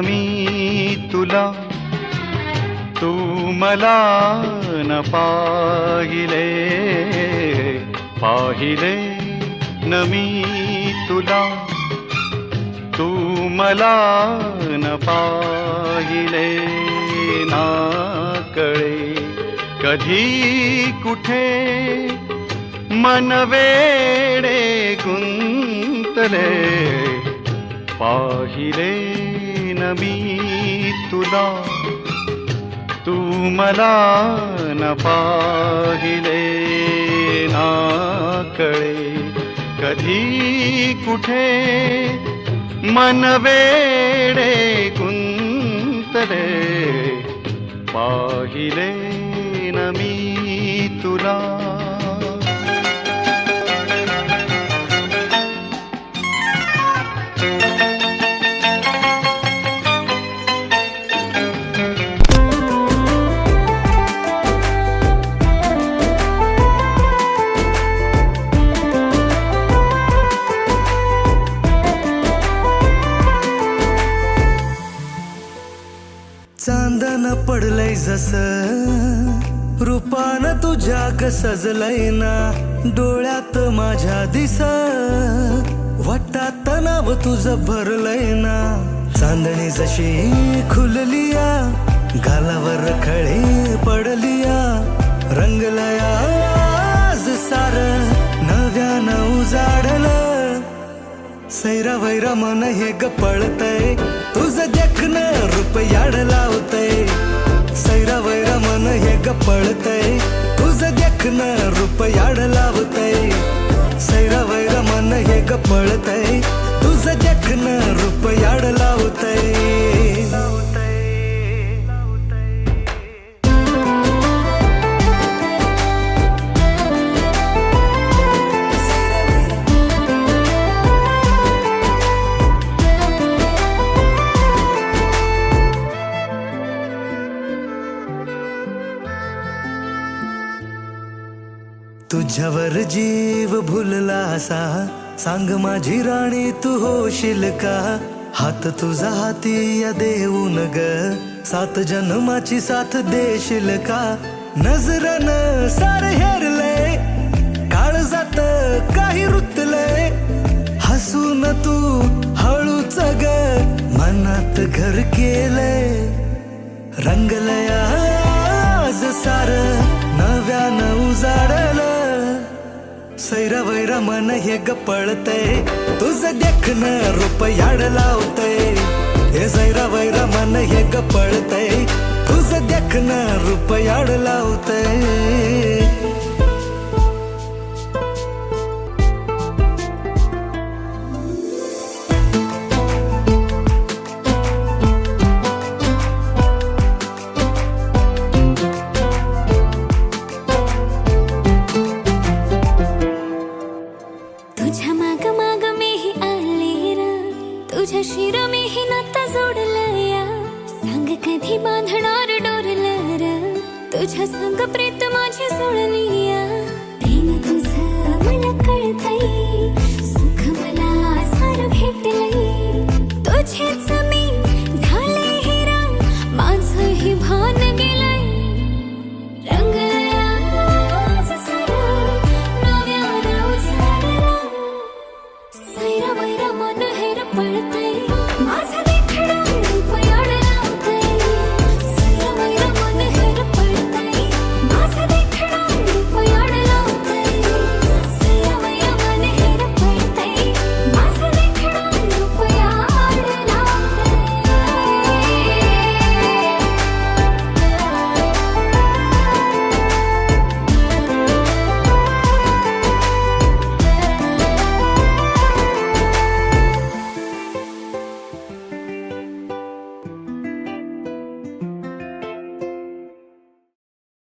मी तुला तू मला न पाहिले पाहिले न मी तुला तू मला न पाहिले ना कळे. कधी कुठे मन वेडे गुंतले पाहिले न मी तुला तू मला न पाहिले ना कळे कधी कुठे मन वेडे गुंतले पाहिले न मी तुला चंदन पडलंय जस. रूपान तुझ्या सजलंय ना डोळ्यात माझ्या दिस. वाटात नाव तुझं भरलंय ना चांदणी जशी खुललिया गालावर खळी पडलिया. रंगलया आज सार नव्यानं उजाडलं. सैरा वैरा मन हे ग याड लावतय. सैरा वैरा मन हे ग पळतय. तुझ देखन रूप याड लावतय. सैरा वैरा मन हे ग पळतय. तुझं देखन रूप याड लावतय. तुझ्यावर जीव भुलला असा सांग माझी राणी तू होशील का? हात तुझा हाती या देऊन ग सात जन्माची साथ देशील का? नजरन सार हेरलय काळ जात काही रुतलय हसून तू हळूच ग मनात घर केलंय रंगलया आज सार. सैरा वैरा मन हे ग पळतय. तुझं देखन रूप याड लावतय. हे सैरा वैरा मन हे ग पळतय. तुझं देखन रूप याड लावतय. तुझ्या संग प्रीत माझी जुळली